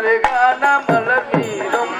பேசாதம்மா மலர் மீதும்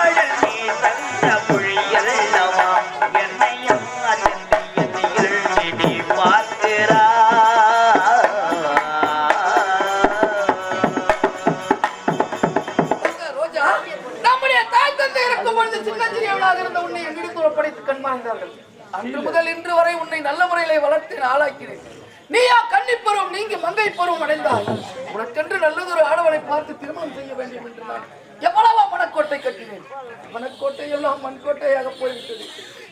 உனக்கென்று நல்லதொரு ஆடவனை பார்த்து திருமணம் செய்ய வேண்டும் என்று நான் எவ்வளவா மனக்கோட்டை கட்டினேன். மனக்கோட்டை எல்லாம் மண்கோட்டையாக போய்விட்டது.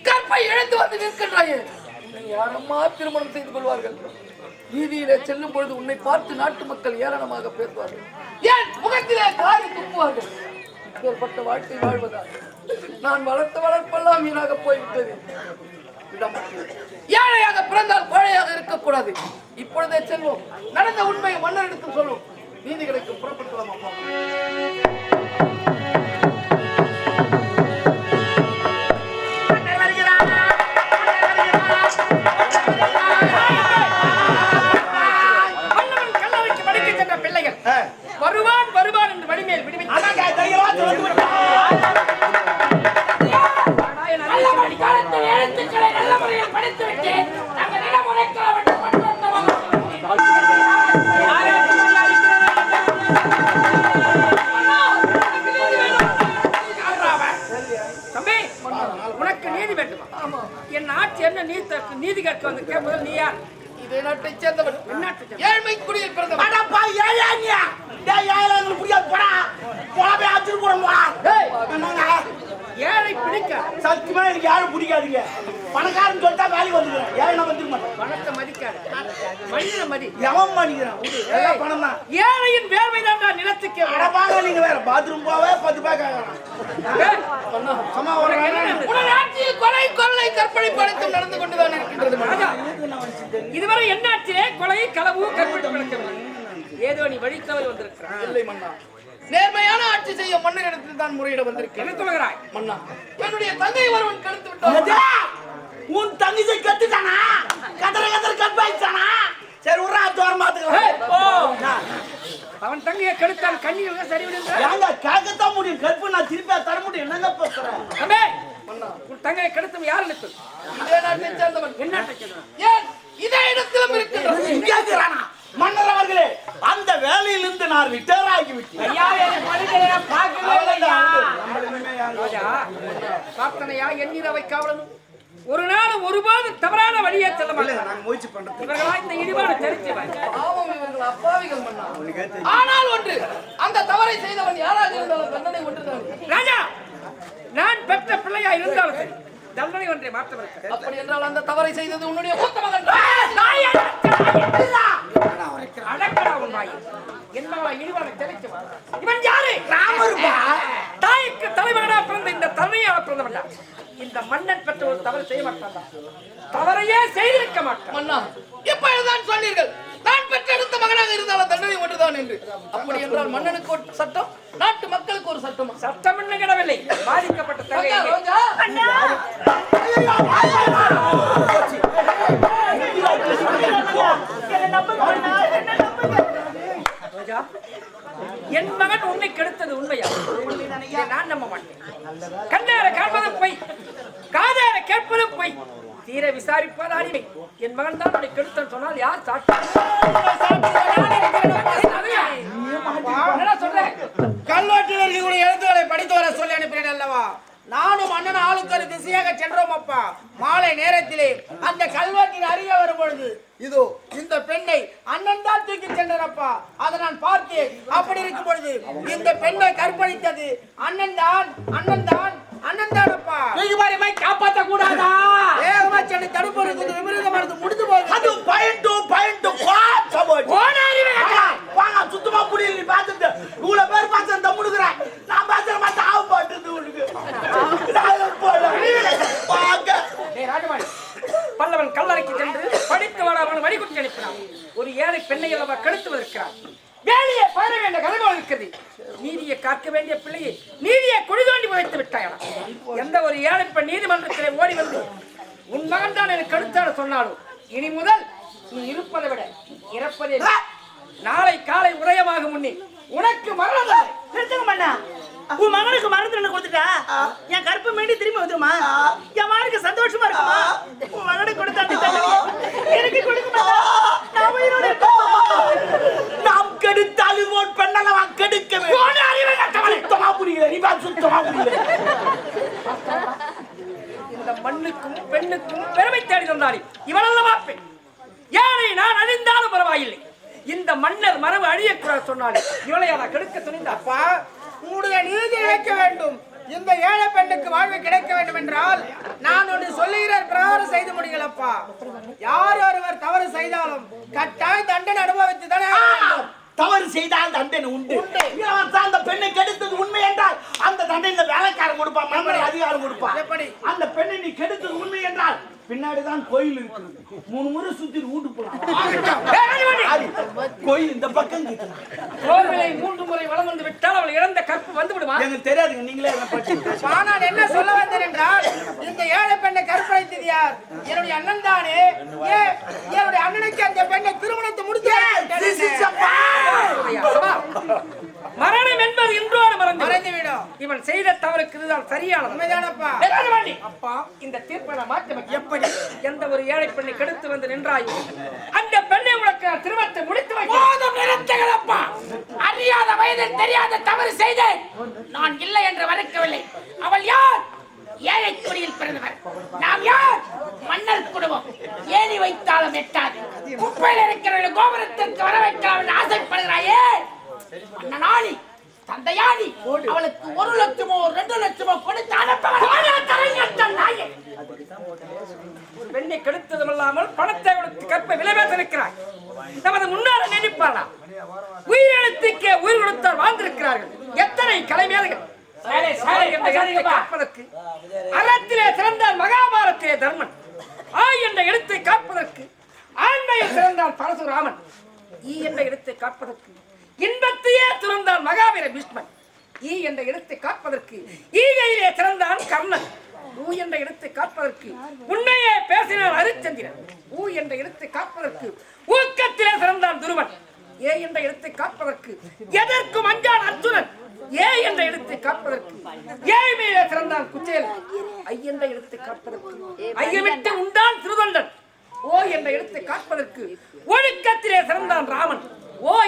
கற்பை இழந்து வந்து நிற்கின்றாயே. யாரம்மா திருமணம் செய்து கொள்வார்கள்? வீதியிலே செல்லும் பொழுது உன்னை பார்த்து நாட்டு மக்கள் ஏளனமாக பேசுவார்கள். ஏன் முகத்திலே காரி துப்புவார்கள் இப்பேற்பட்ட வாழ்க்கை வாழ்வதா நான் வளர்த்த வளர்ப்பெல்லாம் வீணாக போய்விட்டது. ஏழையாக பிறந்தால் கோழையாக இருக்கக்கூடாது. இப்பொழுதே செல்வோம். நடந்த உண்மையை மன்னரிடத்தில் சொல்வோம் நீதி கிடைக்கும் புறப்பட்டுலாம் பிள்ளைகள். வருவான் வருவான் என்று வடிமேல் விடுவித்து எழுத்துக்களை நல்ல முறையில் நீதி கேட்க வந்து கேட்பதில் நீ யார்? இதே நாட்டை சேர்ந்தவன். ஏழ்மை குடியில் பிறந்தவன். அடப்பா ஏழையா டேய் ஏழைங்க புரியாது போடா. போடுவா டேய், என்னங்க? ஏழை பிடிக்க. சத்தியமா எனக்கு யாரும் பிடிக்காதுங்க. பணக்காரன் சொல்லிட்டா வேலைக்கு வந்துருக்கேன் ஏழை நான் வந்துருக்க மாட்டேன். பணத்தை மதிக்காத. மனித மதி. எவன் விடு, எல்லாம் பணம் தான் ஏழையின் வேர்வை தான் நிலத்துக்கு அடப்பாங்க நீங்க வேற பாத்ரூம் போவே பத்து உனது ஆட்சியில் கொலை கொள்ளை கற்பழிப்பு அனைத்தும் நடந்து கொண்டுதான் இருக்கின்றது இதுவரை என்னாச்சிலே கொலை களவு கற்பிட்டு நடக்கவில்லை ஏதோ நீ வழித்தவறி வந்திருக்கிறாய் இல்லை மன்னா. நேர்மையான ஆட்சி செய்ய மன்னரிடத்தில் தான் முறையிட வந்திருக்கிறேன். என்ன சொல்கிறாய் மன்னா என்னுடைய தங்கை ஒருவன் கருத்து விட்டான் உன் தங்கச்சி கத்துட்டானா? கதற கதற கற்பாயிச்சானா சரி விட்றா தோரம் ஏய், ஓ. பாத்துக்கலாம் அவன் தங்கையை கெடுத்தான் கண்ணீர் சரி விடுங்க. கேட்கத்தான் முடியும். கற்பு நான் திருப்பி தர முடியும். என்னங்க பேசுறேன் உன் தங்கையை கெடுத்தவன் யார் நினைத்து இதே நாட்டை சேர்ந்தவன். என்ன ஏன்? இதே இடத்திலும் இருக்கின்றது கேட்கிறானா மன்னர் அவர்களே அந்த வேலையிலிருந்து நான் ரிட்டையர் ஆகிவிட்டேன். எண்ணீரவை காவலனும் ஒரு நாள் ஒருபோது தவறான வழியே செல்ல மன்னா. ஆனால் ஒன்று அந்த தவறை செய்தவன் யாராக இருந்தாலும் தண்டனை ஒன்றுதான். ராஜா நான் பெற்ற பிள்ளையா இருந்தாலும் சரி தண்டனை ஒன்றை மாற்றவிருக்க அப்படி என்றால் அந்த தவறை செய்தது உன்னுடைய மூத்த மகன். இழிவான இவன் யாரு. தாய்க்கு தலைமகனா பிறந்த இந்த தலைமையால பிறந்தவன்டா இந்த மன்னன் பெற்ற ஒரு தவறு செய்ய மாட்டான்டா தவறையே செய்திருக்க மாட்டான் மன்னா எப்பொழுதுதான் சொன்னீர்கள் நான் பெற்றெடுத்த மகனாக இருந்தாலும் தண்டனை ஒன்றுதான் என்று அப்படி என்றால் மன்னனுக்கு ஒரு சட்டம் நாட்டு மக்களுக்கு ஒரு சட்டம் சட்டம் என்ன கிடவில்லை பாதிக்கப்பட்ட தங்கை உண்மையா? என் மகன் உன்னை கெடுத்தது உண்மையா? நான் நம்ப மாட்டேன். கண்ணார காண்பது பொய். காதார கேட்பது பொய். தீர விசாரிப்பது அறிவை என் மகன் தான் உன்னை கெடுத்தன் சொன்னால் யார் சாட்சி? என்னடா கல்வெட்டில் இருக்கக்கூடிய எழுத்துக்களை படித்து வர சொல்லி அனுப்பினேன் அல்லவா? நானும் அண்ணன் ஆளுக்கு ஒரு திசையாக சென்றோம் அப்பா. மாலை நேரத்திலே அந்த கல்வெட்டின் அருகே வரும் பொழுது இதோ இந்த பெண்ணை அண்ணன் தான் தூக்கி சென்றனப்பா. அதை நான் பார்த்தேன். அப்படி இருக்கும் பொழுது இந்த பெண்ணை கற்பழித்தது அண்ணன் தான் அண்ணன் தான் அண்ணன் தானப்பா. காப்பாற்ற கூடாதா வேகமா சென்று தடுப்பு இருக்குது விபரீதமானது முடிஞ்சு போகுது. அது பாயிண்ட் வாங்க சுத்தமா புரியல நீ பார்த்துட்டு. இவ்வளவு பேர் பார்த்து தம்முடுக்குறேன் நான் பார்த்து மாட்டேன் ஆக மாட்டேது உனக்கு நான் போல வாங்க டேய் ராஜமாணி பல்லவன் கல்லறைக்கு சென்று படித்து வராமல் வடிகுட்டி அனுப்பினான் ஒரு ஏழை பெண்ணை அல்லவா கெடுத்துவதற்கிறான் வேலையை பார வேண்டிய கடமை இருக்கிறது. நீதியை காக்க வேண்டிய பிள்ளையை நீதியை குழி தோண்டி புதைத்து விட்டாயடா எந்த ஒரு ஏழை பெண் நீதிமன்றத்திலே ஓடி வந்து உன் மகன் தான் எனக்கு கெடுத்தாட சொன்னாலும் இனி முதல் நீ இருப்பதை விட இறப்பதே நாளை காலை உதயமாக முன்னே உனக்கு மரணம் தண்டனை. நிறுத்துங்க உன் மகனுக்கு மருந்து தண்டனை கொடுத்துட்டா? என் கருப்பு மீண்டும் திரும்பி வந்துருமா என் மகனுக்கு சந்தோஷமா இருக்குமா? உன் மகனுக்கு கொடுத்த எனக்கு கொடுக்க நான். நாம் கெடுத்தாலும் ஓட் கெடுக்க போன அறிவை கட்டவனே. சுத்தமா புரியல நீ பார்த்து சுத்தமா புரியல. இந்த மண்ணுக்கும் பெண்ணுக்கும் பெருமை தேடி தந்தாரி இவளல்லவா பெண் யாரை நான் அழிந்தாலும் பரவாயில்லை. இந்த மன்னர் மரபு அழியக்கூடாது சொன்னாலும் இவளை அதை கெடுக்க துணிந்தா அப்பா உங்களுடைய நீதி இழைக்க வேண்டும். இந்த ஏழை பெண்ணுக்கு வாழ்வு கிடைக்க வேண்டும் என்றால் நான் ஒன்று சொல்லுகிற பிரகாரம் செய்து முடியுங்களப்பா. யார் ஒருவர் தவறு செய்தாலும் கட்டாயம் தண்டனை அனுபவித்து தானே. தவறு செய்தால் தண்டனை உண்டு. இளவரசா, அந்த பெண்ணை கெடுத்தது உண்மை என்றால் அந்த தண்டனை வேலைக்காரன் கொடுப்பான் அதிகாரம் கொடுப்பான். எப்படி? அந்த பெண்ணை நீ கெடுத்தது உண்மை என்றால் பின்னாடிதான் கோயில் இருக்குது. மூணு முறை சுத்தி வீட்டு போலாம். கோயில் இந்த பக்கம். கோவிலை மூன்று முறை வலம் வந்து விட்டால் அவள் இழந்த கற்பு வந்து விடுமா? எனக்கு தெரியாதுங்க நீங்களே ஆனால் என்ன சொல்ல வந்தேன் என்றால் இந்த ஏழை பெண்ணை கற்பழித்தது யார்? என்னுடைய அண்ணன் தானே. என்னுடைய அண்ணனுக்கு அந்த பெண்ணை திருமணத்தை முடித்து மரணம் என்பது இன்றோடு மறந்து மறைந்து விடும் இவன் செய்த தவறுக்கு இதுதான் சரியானது. உண்மைதானப்பா. அப்பா இந்த தீர்ப்பை நான் மாற்ற. எப்படி? எந்த ஒரு ஏழை பெண்ணை கெடுத்து வந்து நின்றாயோ? அந்த பெண்ணை உனக்கு திருமணத்தை முடித்து போதும் நிறுத்துகளப்பா அறியாத வயதில் தெரியாத தவறு செய்தேன். நான் இல்லை என்று மறுக்கவில்லை. அவள் யார்? ஏழை குடியில் பிறந்தவர். நாம் யார்? மன்னர் குடும்பம். ஏறி வைத்தாலும் எட்டாது. குப்பையில் இருக்கிற கோபுரத்திற்கு வர வைக்கலாம் என்று ஆசைப்படுகிறாயே. அண்ணனாணி தந்தையாணி அவளுக்கு ஒரு லட்சமோ ரெண்டு லட்சமோ கொடுத்து அனுப்ப ஒரு பெண்ணை கெடுத்ததுமல்லாமல் பணத்தை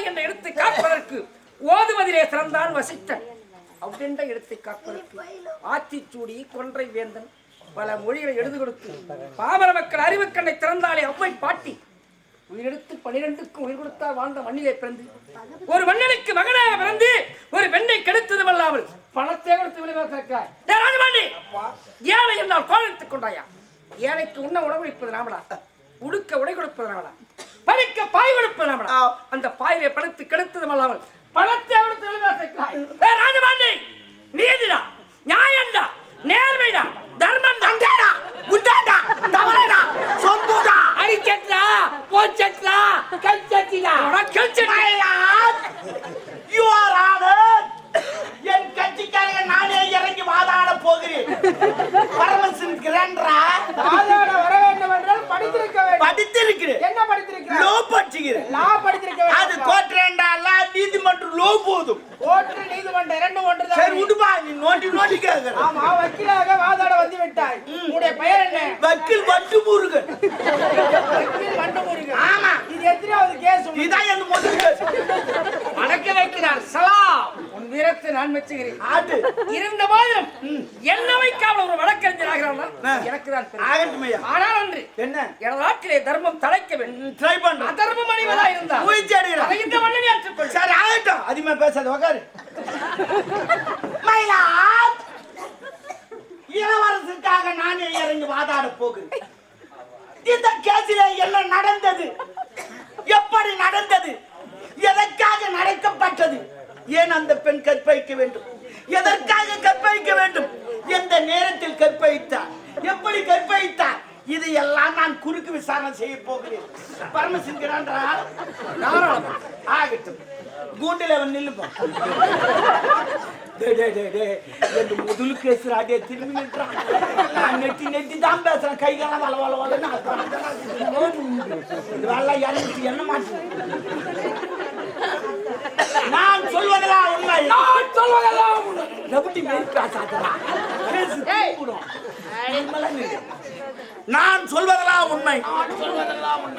ஓ என்ற இடத்தை காப்பதற்கு ஓதுவதிலே சிறந்தான் வசிஷ்டன் அவ்வென்ற இடத்தை காப்பதற்கு ஆத்திச்சூடி கொன்றை வேந்தன் பல மொழிகளை எழுதி கொடுத்து பாமர மக்கள் அறிவுக்கண்ணை திறந்தாலே அவ்வை பாட்டி. உயிரெடுத்து பனிரெண்டுக்கு உயிர் கொடுத்தால் வாழ்ந்த மண்ணிலே பிறந்து ஒரு மன்னனுக்கு மகனாக பிறந்து ஒரு பெண்ணை கெடுத்ததும் அல்லாமல் பணத்தை கொடுத்து விளைவாக்கிறார் ராஜபாண்டி ஏழை என்றால் கோலத்துக் கொண்டாயா? ஏழைக்கு உண்ண உணவு வைப்பது நாமளா? உடுக்க உடை கொடுப்பது நாமளா? படுக்க பாய் நாமளா அந்த பாயிலே படுத்து கெடுத்ததும் அல்லாமல் பணத்தை கொடுத்து விளைவாக்கிறாய் ராஜபாண்டி நீதிடா நியாயம்டா நேர்மைடா தர்மம் தண்டா உண்டாடா தவறடா சொந்துடா அடிச்சட்டா போச்சட்டா கல்ச்சட்டிடா கல்ச்சட்டி யூ ஆர் ஆனர் என் கட்சிக்காரங்க நானே இறங்கி வாதாட போகிறேன் பரமசிவன் கிரண்டரா வாதாட வர வேண்டும் என்றால் படித்திருக்க வேண்டும் படித்திருக்கிறேன் என்ன படித்திருக்கிறார் லோ படிச்சுக்கிறேன் லா படித்திருக்க அது வேண்டும் கோட்ரேண்டா நீதிமன்றம் லோ போதும் கோர்ட்டு நீதிமன்றம் இரண்டு ஒன்று சரி தான் விடுப்பா நீ நோண்டி நோண்டி கேக்குற ஆமா வக்கீலாக வாதாட வந்து விட்டாய் உன்னுடைய பெயர் என்ன வக்கீல் வட்டு முருகன் வக்கீல் மண்டு முருகன் ஆமா. இது எத்தனாவது கேஸ் இதான் எனக்கு முதல் கேஸ். அடக்க வைக்கிறார் சலாம் வீரத்தை நான் மெச்சுகிறேன் ஆட்டு இருந்த போதிலும் என்ன வைக்காமல் ஒரு வழக்கறிஞர் ஆகிறான்னா எனக்கு தான் பெருமை. ஆகட்டும் ஐயா ஆனால் அன்று என்ன? எனது நாட்டிலே தர்மம் தலைக்க வேண்டும். ட்ரை பண்றேன் அதர்மம் அணிவதா இருந்தால். முயற்சி அதை அடைகிறேன் இந்த ஏற்றுக்கொள். சரி ஆகட்டும். அதிகமா பேசாத உக்காரு. மயிலாட் இளவரசுக்காக நானே இறங்கி வாதாட போகிறேன். இந்த கேசில என்ன நடந்தது? எப்படி நடந்தது? எதற்காக நடக்கப்பட்டது? ஏன் அந்த பெண் கற்பழிக்க வேண்டும்? எதற்காக கற்பழிக்க வேண்டும்? எந்த நேரத்தில் கற்பழித்தார்? எப்படி கற்பழித்தார்? இது எல்லாம் நான் குறுக்கு விசாரணை செய்ய போகிறேன். பரமசிங்கிறான்றா ஆகட்டும். கூண்டில் அவன் நில்லுப்பான் முதல் கேசுடா, டேய், திரும்பி நின்றான். நான் நெட்டி நெட்டி தான் பேசுறேன். கை காலம் வள வள வளன்னு என்ன மாட்டு? நான் சொல்வதெல்லாம் உண்மை. நான் சொல்வதெல்லாம் உண்மை. எப்படி மேல் பேசாதடா. பேசு. நான் சொல்வதெல்லாம் உண்மை.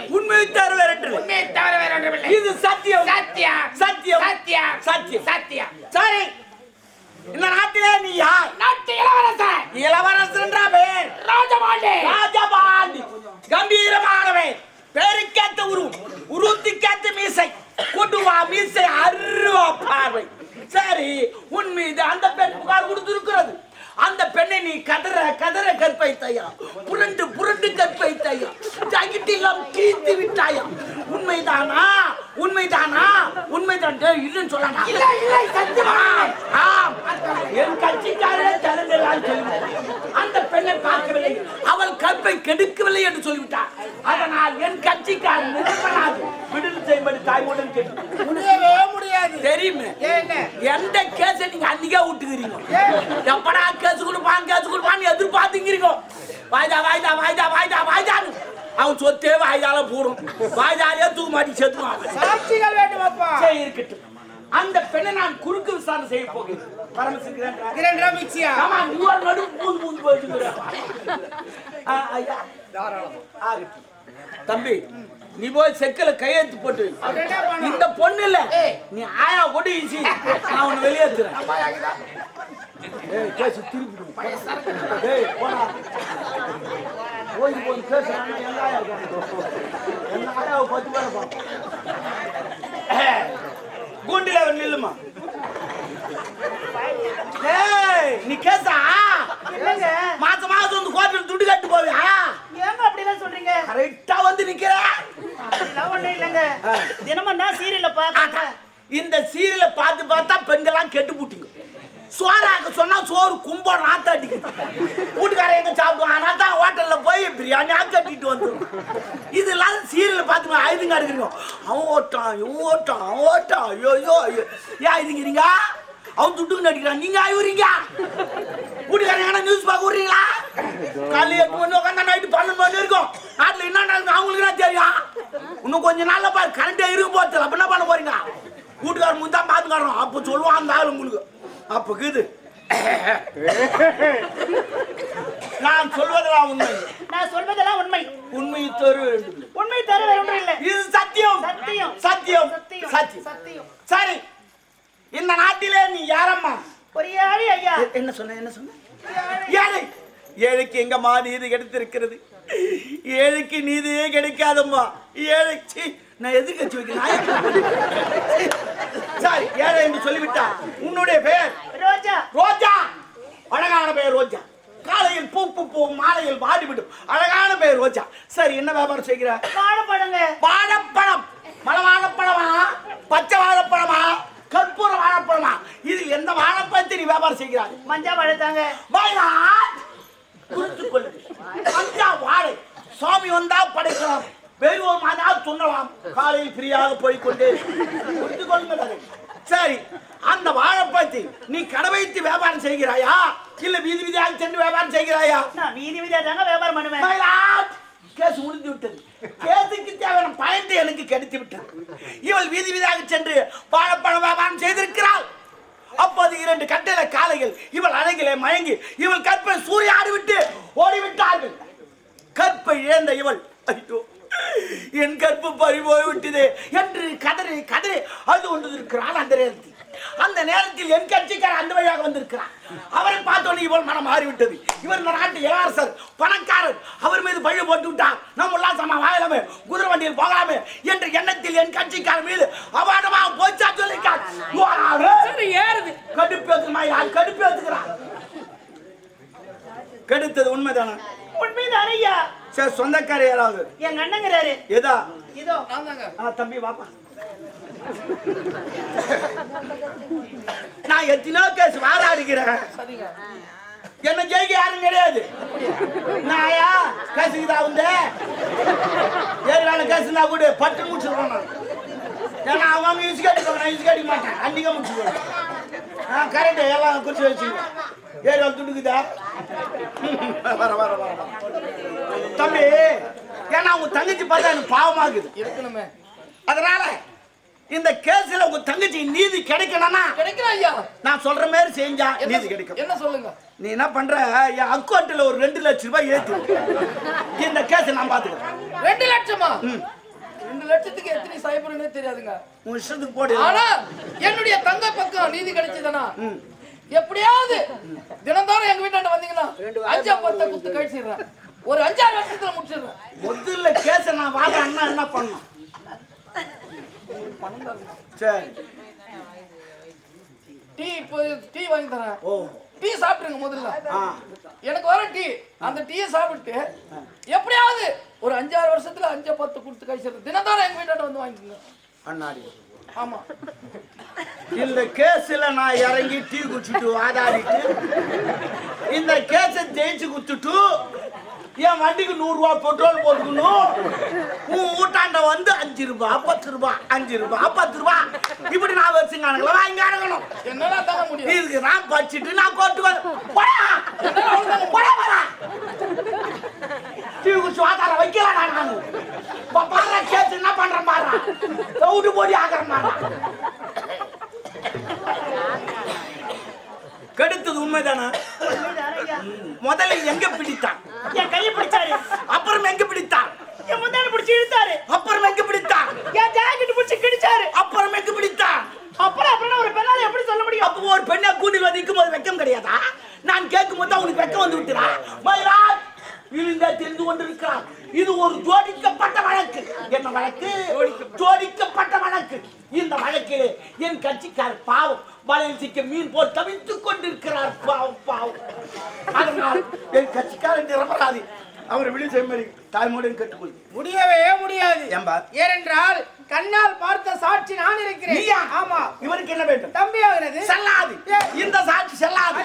உண்மை. தவிர வேற ஒன்று. இது சத்தியம். சத்தியம். சத்தியம். சத்தியம். சத்தியம். சத்தியம். சரி. இந்த நாட்டிலே நீ யார்? நாட்டு இளவரசன். இளவரசன் பேர் ராஜபாண்டி. ராஜபாண்டி. கம்பீரமானவன். பேருக்கேத்த உருவம் உருவத்துக்கேத்த மீசை. கொடுவா மீசை அருவா பார்வை. சரி உன் மீது அந்த பெண் புகார் கொடுத்திருக்கிறது. அந்த பெண்ணை நீ கதற கதற கற்பைத்தாயா புரண்டு புரண்டு கற்பைத்தாயா ஜாக்கெட்டெல்லாம் கீழ்த்து விட்டாயா? உண்மைதானா? உண்மைதானா? உண்மைதான். இல்லைன்னு சொல்லலாம் இல்ல இல்ல சத்தியமா? ஆம். என் கட்சிக்காரே தலைமையிலால் சொல்லிவிட்டார். அந்த பெண்ணை பார்க்கவில்லை. அவள் கற்பை கெடுக்கவில்லை என்று சொல்லிவிட்டார். அதனால் என் கட்சிக்காரன் நிரப்பராது விடுதலை செய்யும்படி தாய்மொழி கேட்டு முடியாது. தெரியுமே? எந்த கேஸை நீங்க அன்னைக்கே விட்டுக்கிறீங்க எப்படா கேஸ் கொடுப்பான் கேஸ் கொடுப்பான்னு எதிர்பார்த்துங்கிறீங்க? வாய்தா வாய்தா வாய்தா வாய்தா வாய்தான்னு. அவன் சொத்தே வாய்தால போடும். வாய்தாலே தூக்க மாட்டி செத்துவான். சாட்சிகள் வேண்டும் அப்பா. சரி இருக்கட்டும். அந்த பெண்ணை நான் குறுக்கு விசாரணை செய்ய போகிறேன். பரமசிக்கிறேன் ஆமா ஒரு நடு பூந்து பூந்து போயிட்டு ஐயா. ஆகட்டும் தம்பி நீ போய் செக்கல கையெழுத்து போட்டு? இந்த பொண்ணு இல்ல நீ ஆயா கொண்டு ஈசி. நான் உன்னை வெளியேத்துறேன். ஏய் கேசு திருப்பிடும் ஏய் போடா போய் போய் பேசுறாங்க எல்லா ஆயா எல்லா ஆயாவை பத்து பேரை கூண்டில அவன் நில்லுமா ஏய் நீ கேசா இல்லங்க மாசம் மாசம் வந்து கோட்டையில் துண்டு கட்டு போவியா ஏங்க அப்படிலாம் சொல்றீங்க கரெக்டா வந்து நிக்கிற அப்படிலாம் ஒண்ணும் இல்லங்க ஆ. தினமும் நான் சீரியல்ல பாக்குறேன் இந்த சீரியலை பார்த்து பார்த்தா பெண்கள்லாம் கெட்டு போட்டீங்க. சோறாக்க சொன்னா சோறு கும்பம் நாத்தாட்டிக்கு வீட்டுக்காரன் எங்க சாப்பிடுவான்? ஆனால் தான் ஹோட்டல்ல போய் பிரியாணி கட்டிட்டு வந்துடும் இதெல்லாம் சீரியலை பார்த்து ஆயுதங்க எடுக்கிறீங்க அவன் ஓட்டான் இவன் ஓட்டான் அவன் ஓட்டான். ஐயோ ஐயோ ஏன் இதுங்கிறீங்க அவன் துட்டுக்கு நடிக்கிறான் நீங்க ஆயுறீங்க வீட்டுக்காரங்க என்ன நியூஸ் பார்க்க விடுறீங்களா? காலையில் எட்டு மணி உட்காந்தா நைட்டு பன்னெண்டு மணி இருக்கும் நாட்டில் என்ன நடக்குது அவங்களுக்கு தான் தெரியும் இன்னும் கொஞ்ச நாள்ல பாரு கரண்டே இருக்க போறது அப்ப என்ன பண்ண போறீங்க? வீட்டுக்காரர் முன் தான் பாத்துக்காரணும் அப்ப சொல்லுவான் அந்த ஆளு உங்களுக்கு. அப்ப இருக்குது நான் சொல்வதெல்லாம் உண்மை. நான் சொல்வதெல்லாம் உண்மை. உண்மையை தர வேண்டும். உண்மை வேற ஒன்றும் இல்லை. இது சத்தியம். சத்தியம். சத்தியம். சத்தியம். சத்தியம். சரி. இந்த நாட்டிலே நீ யாரம்மா? பொறியாளி ஐயா. என்ன சொன்ன என்ன சொன்ன? ஏழை. ஏழைக்கு எங்கம்மா நீதி கிடைத்திருக்கிறது ஏழைக்கு நீதியே கிடைக்காதம்மா ஏழை சீ, எதிர்கட்சி வைக்கிறேன் சரி ஏழை என்று சொல்லிவிட்டா. உன்னுடைய பெயர்? ரோஜா. ரோஜா. அழகான பெயர் ரோஜா. காலையில் பூ பூ பூ மாலையில் வாடிவிடும். அழகான பெயர் ரோஜா. சரி என்ன வியாபாரம் செய்கிற? வாழைப்பழங்க. வாழைப்பழம். மல வாழைப்பழமா பச்சை வாழைப்பழமா? கற்பூர வாழைப்பழமா? இதில் எந்த வாழைப்பழத்தை நீ வியாபாரம் செய்கிறாய்? மஞ்சா பழத்தாங்க வாய்நாட் குறித்துக் கொள்ளு அஞ்சா வாழை. சுவாமி வந்தா படைக்கலாம். மாதா துண்ணலாம். காலையில் ஃப்ரீயாக குறித்துக் கொள்ளுங்கள் அதை. சரி அந்த வாழைப்பழத்தை நீ கடை வைத்து வியாபாரம் செய்கிறாயா? இல்ல வீதி வீதியாக சென்று வியாபாரம் செய்கிறாயா? நான் வீதி வீதியா தாங்க வியாபாரம் பண்ணுவேன்! கேஸ் முடிந்து விட்டது. கேஸுக்கு தேவையான பயன்ட்டு எனக்கு கிடைத்து விட்டது. இவள் வீதி வீதியாக சென்று வாழைப்பழம் வியாபாரம் செய்திருக்கிறாள். அப்போது இரண்டு கட்டள காளைகள் இவள் அழகிலே மயங்கி இவள் கற்பை சூறையாடி விட்டு ஓடிவிட்டார்கள். கற்பை இழந்த இவள் ஐயோ. என் கற்பு பறி போய் விட்டதே என்று கதறி கதறி அழுது கொண்டிருக்கிறாள் அந்த நேரத்தில். அந்த நேரத்தில் என் கட்சிக்காரர் அந்த வழியாக வந்திருக்கிறார். அவரை பார்த்தோன்னே இவள் மனம் மாறிவிட்டது. இவர் நாட்டு இளவரசர் பணக்காரர் அவர் மீது பழி போட்டு விட்டார். நம்ம உல்லாசமா வாழலாமே குதிரை வண்டியில் போகலாமே என்ற எண்ணத்தில் என் கட்சிக்காரர் மீது அபாடமாக போச்சா சொல்லிட்டார். சரி ஏறுது. கடுப்பேத்துமா யார் கடுப்பேத்துக்கிறான் கெடுத்தது உண்மைதானே? உண்மைதான் ஐயா சரி சொந்தக்கார யாராவது? எங்க அண்ணங்கிறாரு. எதா? இதோ. ஆ தம்பி வாப்பா. நான் எத்தனையோ கேஸ் சரிங்க. என்ன ஜெயிக்க யாரும் கிடையாது. நாயா? கேசுக்குதா வந்து ஏழு கேசுனா கூட. பட்டு முடிச்சிருக்கோம் நான் ஏன்னா அவங்க அவங்க இசுக்கு அடிப்பாங்க நான் இசுக்கு அடிக்க மாட்டேன். அன்றைக்கே முடிச்சுக்குவேன் ஆ கரெக்டு எல்லாம் குறிச்சு வச்சுக்குவேன் ஏழு நாள் துண்டுக்குதா? வர வர வர. தம்பி ஏன்னா உங்க தங்கச்சி பார்த்தா எனக்கு பாவமாகுது இருக்கணுமே. அதனால இந்த கேஸ்ல உங்க தங்கச்சி நீதி கிடைக்கணும்னா கிடைக்கிறேன் ஐயா. நான் சொல்ற மாதிரி செஞ்சா நீதி கிடைக்கும். என்ன சொல்லுங்க? நீ என்ன பண்ற? என் அக்கௌண்ட்ல ஒரு ரெண்டு லட்சம் ரூபாய் ஏத்து. இந்த கேஸ் நான் பாத்துக்கிறேன் ரெண்டு லட்சமா? ரெண்டு லட்சத்துக்கு எத்தனை சைபர்னே தெரியாதுங்க. உன் இஷ்டத்துக்கு போடு. ஆனா என்னுடைய தங்க பக்கம் நீதி கிடைச்சதுன்னா எப்படியாவது தினந்தோறும் எங்க வீட்டாண்ட வந்தீங்கன்னா அஞ்சா பத்த குத்து கழிச்சிடுறேன். ஒரு அஞ்சாறு வருஷத்துல முடிச்சிடுறேன். முதல்ல கேஸ நான் வாங்க என்ன பண்ணும் சரி. டீ இப்போ டீ வாங்கி தரேன். ஓ. டீ சாப்பிட்டுருங்க முதல்ல. எனக்கு வர டீ. அந்த டீயை சாப்பிட்டு எப்படியாவது ஒரு அஞ்சாறு வருஷத்துல அஞ்சு பத்து கொடுத்து கழிச்சிடுறேன். தினந்தோறும் எங்க வீட்டாண்ட வந்து வாங்கிக்கோங்க. அண்ணாடி. ஆமா. இந்த கேஸ்ல நான் இறங்கி டீ குடிச்சிட்டு வாதாடிட்டு இந்த கேஸை ஜெயிச்சு குத்துட்டு என் வண்டிக்கு நூறு ரூபாய் பெட்ரோல் போட்டுக்கணும். உன் ஊட்டாண்ட வந்து அஞ்சு ரூபாய் பத்து ரூபாய் அஞ்சு ரூபாய் பத்து ரூபாய் இப்படி நான் வச்சுங்க வாங்கி அடங்கணும் என்னால தாங்க முடியும்? இதுக்கு நான் படிச்சுட்டு நான் போடா! டீ குடிச்சு வாதாட வைக்கலாம் நான். பாரு கேஸ் என்ன பண்றேன் பாரு. சவுண்டு போடி ஆகிறேன் பாரு கெடுத்தது உண்மைதானா? முதல்ல எங்க பிடித்தான்? என் கையை பிடிச்சாரு. அப்புறம் எங்க பிடித்தான்? என் முந்தானை பிடிச்சி இழுத்தாரு. அப்புறம் எங்க பிடித்தான்? என் ஜாக்கெட் பிடிச்சி கிடிச்சாரு அப்புறம் எங்க பிடித்தான்? அப்புறம் அப்புறம் ஒரு பெண்ணால எப்படி சொல்ல முடியும்? அப்போ ஒரு பெண்ணை கூண்டில் வந்து நிற்கும் போது வெக்கம் கிடையாதா? நான் கேட்கும் போது தான் உனக்கு வெக்கம் வந்து விட்டுறா மயிலாட் விழுந்தா தெரிந்து கொண்டிருக்கிறான். இது ஒரு ஜோடிக்கப்பட்ட வழக்கு. என்ன வழக்கு? ஜோடிக்கப்பட்ட வழக்கு. இந்த வழக்கிலே என் கட்சிக்கார் பாவம் வலையில் சிக்க மீன் போல் தவித்துக் கொண்டிருக்கிறார். பாவம் பாவம். அதனால் என் கட்சிக்காரன் நிரபராதி. அவரை விழி செய்யும்படி தாய்மொழியும் கேட்டுக்கொள். முடியவே முடியாது. ஏம்பா ஏனென்றால் கண்ணால் பார்த்த சாட்சி நான் இருக்கிறேன். ஆமா. இவருக்கு என்ன வேண்டும்? தம்பி ஆகிறது செல்லாது. இந்த சாட்சி செல்லாது?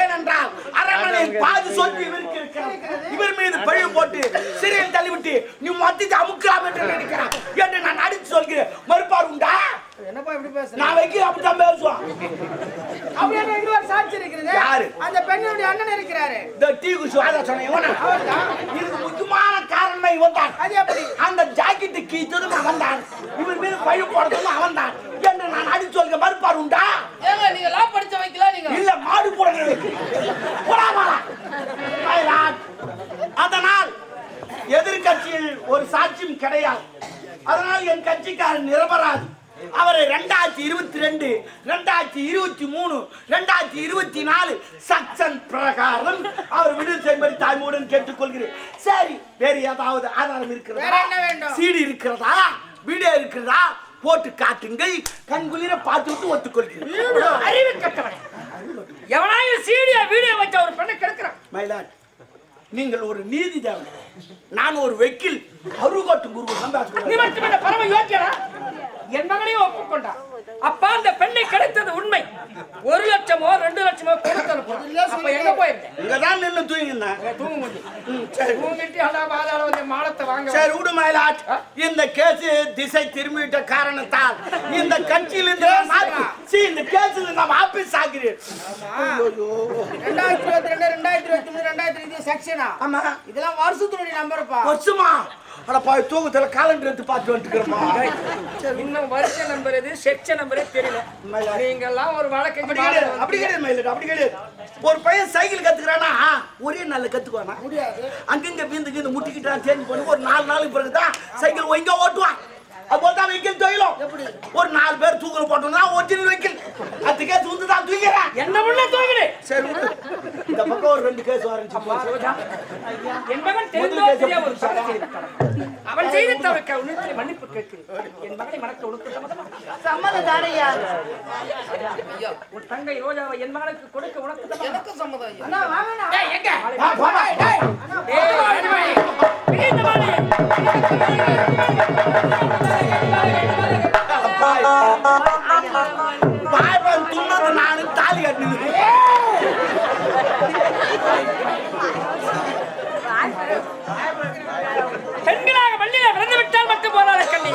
ஏனென்றால் அரண்மனையில் பாதி சொத்து இவருக்கு இவர் மீது பழி போட்டு சிறையில் தள்ளிவிட்டு நீ மத்திட்டு அமுக்கலாம் என்று நினைக்கிறான். என்று நான் அடித்து சொல்கிறேன். மறுப்பார் உண்டா? என்னப்பா இப்படி பேசுற? நான் வைக்கிறேன் அப்படித்தான் பேசுவான். அப்படி என்ன இன்னொரு சாட்சி இருக்கிறது? யாரு? அந்த பெண்ணுடைய அண்ணன் இருக்கிறாரு. இந்த டீ குஷு வாதா சொன்ன இவனா இதுக்கு முக்கியமான காரணமே இவன் தான் அது எப்படி? அந்த ஜாக்கெட்டு கீச்சதும் அவன் தான் இவர் மீது பழி போடுறதும் அவன் தான் என்று நான் அடித்து சொல்க மறுப்பார் உண்டா? ஏங்க நீங்க லா படிச்ச வைக்கல நீங்க? இல்ல மாடு போடுறது. அதனால் எதிர்கட்சியில் ஒரு சாட்சியும் கிடையாது. அதனால் என் கட்சிக்காரர் நிரபராதி. அவரை ரெண்டாயிரத்தி இருபத்தி ரெண்டு ரெண்டாயிரத்தி இருபத்தி மூணு ரெண்டாயிரத்தி இருபத்தி நாலு சக்சன் பிரகாரம் அவர் விடுதலை செய்யும்படி தாய்மூடன் கேட்டுக்கொள்கிறேன். சரி வேறு ஏதாவது ஆதாரம் வேற இருக்கிறதா? சீடி இருக்கிறதா? வீடியோ இருக்கிறதா? போட்டு காட்டுங்கள். கண்குளிர பார்த்து விட்டு ஒத்துக்கொள்கிறேன். அறிவு கட்டவன். எவனாயும் சீடியா வீடியோ வச்ச ஒரு பெண்ணை கெடுக்கிறான். மயிலாட் நீங்கள் ஒரு நீதி தேவன் நான் ஒரு வக்கீல். அருகோட்டு குரு நீ மட்டும் என்ன பரம யோக்கியரா என் மகனையும் ஒப்புக்கொண்டான் அப்பா அந்த பெண்ணை கிடைத்தது உண்மை. ஒரு லட்சமோ ரெண்டு லட்சமோ கொடுத்தது அப்ப எங்க போயிருந்தேன்? இங்க தான் நின்று தூங்கினேன் தூங்கிட்டு அடா பாதாள வந்து மானத்தை வாங்க சரி விடு மயிலாட் இந்த கேஸ் திசை திரும்பிவிட்ட காரணத்தால் இந்த கட்சியில் இருந்து சீ, இந்த கேஸில் நான் ஆபீஸ் ஆகிறேன். ரெண்டாயிரத்தி இருபத்தி ரெண்டு ரெண்டாயிரத்தி இருபத்தி மூணு ரெண்டாயிரத்தி இருபத்தி செக்ஷனா ஆமா. இதெல்லாம் வருஷத்தினுடைய நம்பர்ப்பா வருஷமா? அட பாய் தூக்கத்துல காலண்டர் எடுத்து பார்த்து வந்துட்டுக்கிறோமா இன்னும் வருஷ நம்பர் எது செக்ஷ நம்பரே தெரியல. நீங்க எல்லாம் ஒரு வழக்கு அப்படி கிடையாது அப்படி கிடையாது மயிலாட் அப்படி கிடையாது ஒரு பையன் சைக்கிள் கத்துக்கிறானா ஒரே நாள்ல கத்துக்குவானா? முடியாது. அங்கங்க வீந்து கீந்து முட்டிக்கிட்டான் சேஞ்ச் பண்ணி ஒரு நாலு நாளுக்கு பிறகுதான் சைக்கிள் ஒழுங்கா ஓட்டுவான். அப்போ தான் வெஹிக்கிள் தொழிலும் ஒரு ஒரு நாலு பேர் தூக்கல போட்டோம்னா ஒரிஜினல் வைக்கல் அது கேஸ் வந்து தான் தூக்கிறேன் என்ன உள்ள தூங்கிடு? சரி. இந்த பக்கம் ஒரு ரெண்டு கேஸ் வரஞ்சு ரோஜா. அவன் செய்த தவறுக்கு உன்னிடத்தில் மன்னிப்பு கேட்கிறேன். என் மகனை மறக்க உனக்கு சம்மதமா? தானையா உன் தங்கை ரோஜாவை என் மகனுக்கு கொடுக்க உனக்கு? எனக்கு சம்மதம். அண்ணா ஏய், எங்க? ஏய், அடிவாளி, பிடித்த வாளி. பாய் பெண்களாக மண்ணில பிறந்து விட்டால் மட்டும் போராட கண்ணி.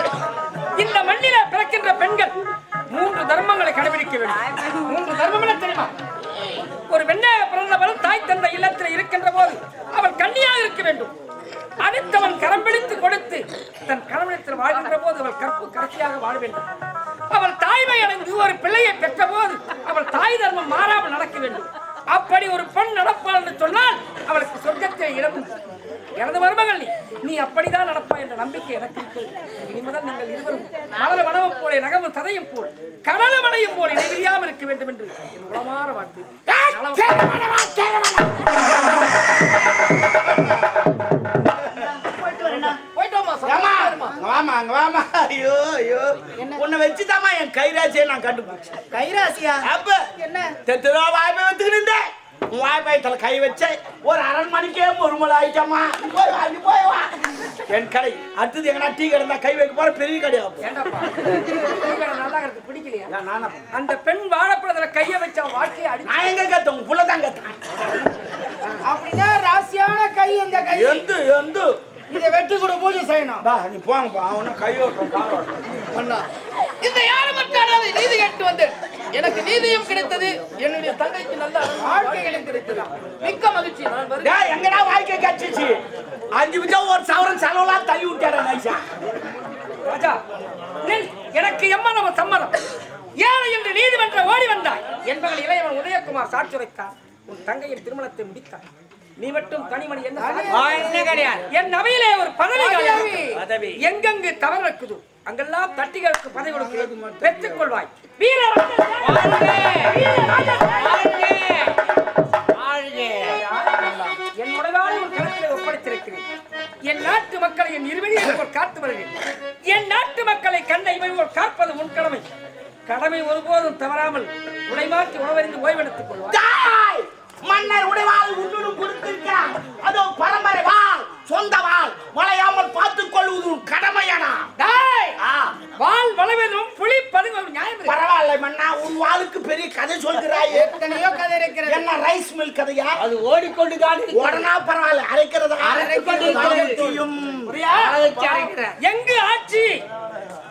இந்த மண்ணில பிறக்கின்ற பெண்கள் மூன்று தர்மங்களை கடைபிடிக்க வேண்டும். மூன்று தர்மம் என்ன தெரியுமா? ஒரு பெண்ணாக பிறந்தவள் தாய் தந்த இல்லத்தில் இருக்கின்ற போது அவள் கண்ணியாக இருக்க வேண்டும். அடுத்தவன் கரம் பிடித்து கொடுத்து தன் கணவனத்தில் வாழ்கின்ற போது அவள் கற்பு கடைசியாக வாழ வேண்டும். அவள் தாய்மை அடைந்து ஒரு பிள்ளையை பெற்ற போது தாய் தர்மம் மாறாமல் நடக்க வேண்டும். அப்படி ஒரு பெண் நடப்பாள் என்று சொன்னால் அவளுக்கு சொர்க்கத்தில் இடம் எனது மருமகள் நீ நீ அப்படிதான் நடப்பா என்ற நம்பிக்கை எனக்கு இருக்கிறது. இனி நீங்கள் இருவரும் மலர வனமும் போல நகமும் சதையும் போல் கடல மலையும் போல இடைவிரியாமல் இருக்க வேண்டும் என்று என் உளமாற வாழ்த்து. ஐயோ ஐயோ. உன்னை வச்சுதாம்மா என் கைராசியை நான் கண்டுபிடிச்சேன். கைராசியா? அப்ப என்ன? தெத்துரா வாய்ப்பை வச்சுக்கிட்டு இருந்தேன் உன் வாய்ப்பாயத்தில் கை வச்ச ஒரு அரை மணிக்கே முருமலை ஆயிட்டம்மா. போய் வா நீ போய் வா. என் கடை அடுத்தது எங்கடா டீ கடை இருந்தா கை வைக்க போற பெரிய கடையா நல்லா இருக்கு பிடிக்கலையா? நானா அந்த பெண் வாழப்படுறதுல கைய வச்ச வாழ்க்கையை அடி நான் எங்க கத்த உங்க புள்ள தான் கத்தேன் அப்படின்னா ராசியான கை இந்த கை? எந்து எந்து. இதை வெட்டி கூட பூஜை செய்யணும். பா நீ போங்கப்பா அவனை கையோட்டம் காரோட்டம் அண்ணா, இந்த நீதி கேட்டு வந்தேன் எனக்கு நீதியும் கிடைத்தது என்னுடைய தங்கைக்கு நல்ல வாழ்க்கைகளும் கிடைத்தது? மிக்க மகிழ்ச்சி நான் வருகிறேன். எங்கடா வாழ்க்கை கட்சிச்சு அஞ்சு நிமிஷம் ஒரு சவரன் செலவுலாம் தள்ளி விட்டாரா நைசா ராஜா எனக்கு எம்மனம் சம்மதம். ஏழை என்று நீதிமன்றம் ஓடி வந்தாய். என்பவன் இளையவன் உதயகுமார் சாட்சி வைத்தான் உன் தங்கையின் திருமணத்தை முடித்தான் நீ மட்டும் தனிமணி என்ன சாட்சி? என் அவையிலே ஒரு பதவி கிடையாது. எங்கெங்கு தவறு இருக்குது அங்கெல்லாம் தட்டிகளுக்கு பதவி கொடுக்கிறேன். பெற்றுக் கொள்வாய் வீர என் ஒரு கருத்தை ஒப்படைத்திருக்கிறேன். என் நாட்டு மக்களை என் இருவழியை போல் காத்து வருகிறேன் என் நாட்டு மக்களை கண்ணை இவை காப்பது உன் கடமை. கடமை ஒருபோதும் தவறாமல் உடை மாற்றி உணவறிந்து ஓய்வெடுத்துக் கொள்வாய். தாய்! மன்னர் உடைவாள் வாழ் வளையாமல் பார்த்துக் கொள்வது உன் கடமையாடா. டேய்! ஆ, வால் வளவதும் புலி பதுங்கும் நியாயம். பரவாயில்ல மன்னா உன் வாளுக்கு பெரிய கதை சொல்கிறாயே. எத்தனையோ கதை இருக்கிறது. என்ன ரைஸ் மில் கதையா? அது ஓடிக்கொண்டுதான் உடனா பரவாயில்ல அரைக்கிறதா? அரைக்கொண்டு? எங்கு ஆட்சி?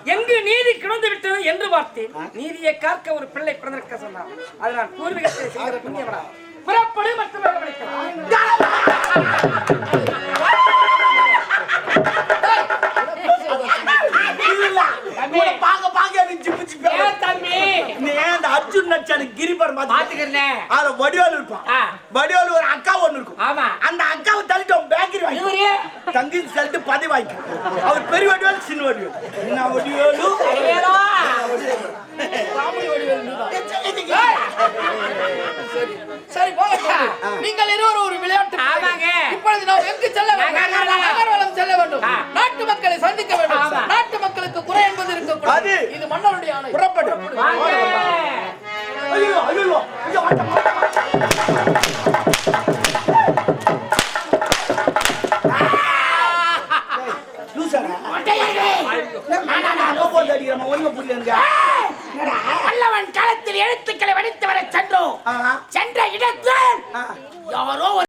எங்கு நீதி கிடந்து விட்டது என்று பார்த்தேன். நீதியை காக்க ஒரு பிள்ளை பிறந்திருக்க சொன்னார் அது நான் பூர்வீகத்தை செய்த புண்ணியவனா புறப்படு மற்றும் வரவழைக்கலாம். பாக்க பாக்க எனக்கு ஜிப்பு ஜிப்பு தம்பி? நீ அந்த அர்ஜுன் நடிச்சானு கிரிபர் பாத்துக்கிறேன். அதுல வடிவால் இருப்பான். வடிவால் ஒரு அக்கா ஒண்ணு இருக்கும். ஆமா. அந்த அவன் அவரு தங்கி சொல்லிட்டு பதவி வாங்கி அவர் பெரிய வடிவேல் சின்ன வடிவேல். என்ன வடிவேலு? நீங்கள் இருவர் ஒரு விளையாட்டு இப்பொழுது நாம் எங்கு செல்ல வேண்டும்? நகர்வலம் செல்ல வேண்டும். நாட்டு மக்களை சந்திக்க வேண்டும். நாட்டு மக்களுக்கு குறை என்பது இருக்கக்கூடாது. இது மன்னருடைய ஆணை. புறப்பட்டு ஐயோ ஐயோ ஐயோ எங்க அல்லவன் களத்தில் எழுத்துக்களை வடித்து வர சென்றோம். சென்ற இடத்தில் யாரோ